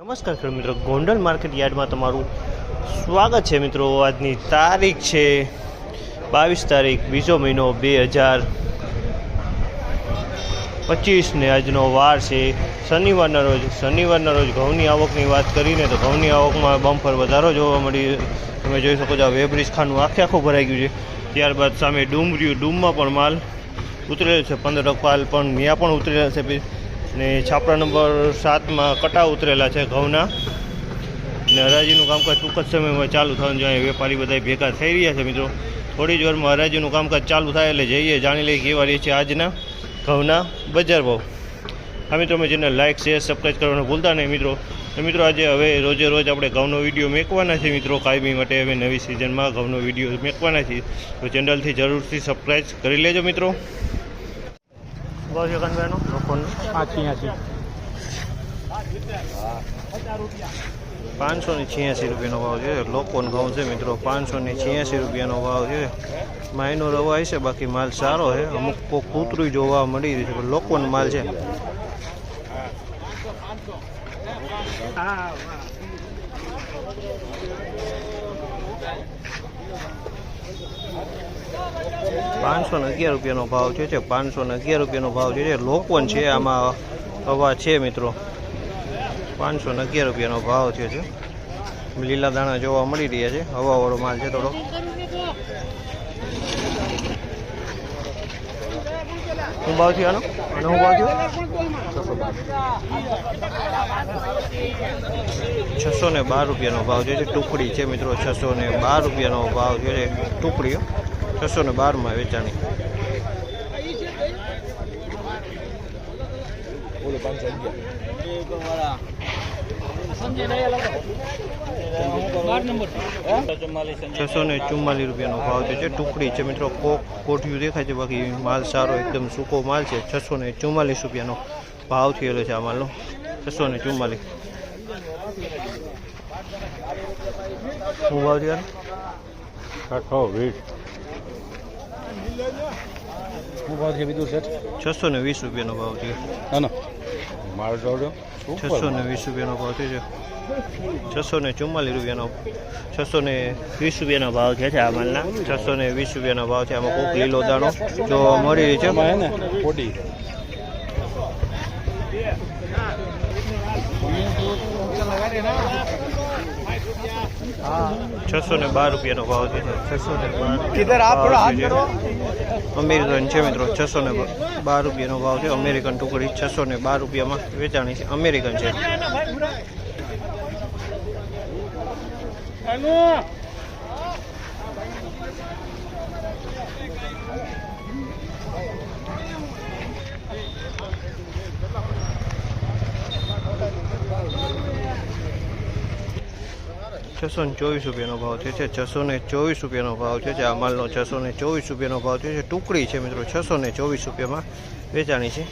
નમસ્કાર ખેડૂત મિત્રો, ગોંડલ માર્કેટ યાર્ડમાં તમારું સ્વાગત છે મિત્રો. આજની તારીખ છે બાવીસ તારીખ, બીજો મહિનો બે હજાર પચીસ ને આજનો વાર છે. શનિવારના રોજ શનિવારના રોજ ઘઉંની આવકની વાત કરીને તો ઘઉંની આવકમાં બમ્પર વધારો જોવા મળી. તમે જોઈ શકો છો આ વેબ્રિજ ખાનું આખે આખું ભરાઈ ગયું છે. ત્યારબાદ સામે ડૂમ રહ્યું ડૂમમાં પણ માલ ઉતરેલો છે. પંદર ટપાલ પણ ત્યાં પણ ઉતરેલા છે. ને છાપરા નંબર સાતમાં કટા ઉતરેલા છે ઘઉંના. ને હરાજીનું કામકાજ ટૂંક જ સમયમાં ચાલુ થવાનું જોઈએ વેપારી બધા ભેગા થઈ રહ્યા છે મિત્રો. થોડી જ વારમાં હરાજીનું કામકાજ ચાલુ થાય એટલે જઈએ, જાણી લઈએ કેવા રહે છે આજના ઘઉંના બજાર ભાવ. હા મિત્રો, અમે જેને લાઇક શેર સબસ્ક્રાઈબ કરવાનું ભૂલતા નહીં મિત્રો. મિત્રો, આજે હવે રોજે રોજ આપણે ઘઉંનો વીડિયો મેકવાના છે મિત્રો. કાયમી માટે હવે નવી સિઝનમાં ઘઉંનો વીડિયો મેકવાના છીએ. તો ચેનલથી જરૂરથી સબસ્ક્રાઈબ કરી લેજો મિત્રો. લોકોનો આછી આછી પાંચસો ને છ્યાસી રૂપિયાનો ભાવ છે. લોકોનો ઘઉં છે મિત્રો પાંચસો ને છ્યાસી રૂપિયાનો ભાવ છે. માયનો રવાય છે બાકી માલ સારો છે. અમુક કોક કૂતરું જોવા મળી રહ્યું છે પણ લોકોનો માલ છે. પાંચસો ને અગિયાર રૂપિયાનો ભાવ છે છે. પાંચસો ને અગિયાર રૂપિયાનો ભાવ છે. લોકોન છે, આમાં હવા છે મિત્રો. પાંચસો ને અગિયાર રૂપિયાનો ભાવ છે. લીલા દાણા જોવા મળી રહ્યા છે. હવાવાળો માલ છે થોડો. શું ભાવ થયો આનો? અને હું ભાવ થયો? છસો ને બાર રૂપિયાનો ભાવ છે. ટુકડી છે મિત્રો, છસો ને બાર રૂપિયાનો ભાવ છે. ટુકડીઓ છસો ને બારમાં વેચાણી. છસો ને ચુમ્માલીસ રૂપિયાનો ભાવ છે. ટુકડી છે મિત્રો કોક કોઠિયું દેખાય છે બાકી માલ સારો એકદમ સૂકો માલ છે. છસો ને ચુમ્માલીસ રૂપિયાનો ભાવ થયેલો છે આ માલનો. છસો ને ચુમ્માલીસ. શું ભાવ થયો? કાઠો વીસ. શું ભાવ છે બીજું સેટ છસો ને વીસ રૂપિયાનો ભાવ થયો ના ના મારો જોડો છસો ને વીસ રૂપિયાનો ભાવ થયો છે છસો ને ચુમ્માલીસ રૂપિયાનો છસો ને વીસ રૂપિયાનો ભાવ છે આ માલના. છસો ને વીસ રૂપિયાનો ભાવ છે આમાં કોક લીલો દાણો. જોવા મળી રહી છે. કોટી છસો ને બાર રૂપિયાનો ભાવ છે. છસો ને બાર અમેરિકન છે મિત્રો છસો ને બાર રૂપિયાનો ભાવ છે. અમેરિકન ટુકડી છસો ને બાર રૂપિયામાં વેચાણી છે. અમેરિકન છે. છસો ને ચોવીસ રૂપિયાનો ભાવ થયો છે. છસો ને ચોવીસ રૂપિયાનો ભાવ થયો છે. આ માલનો છસો ને ચોવીસ રૂપિયાનો ભાવ થયો છે. ટુકડી છે મિત્રો, છસો ને ચોવીસ રૂપિયામાં વેચાણી છે.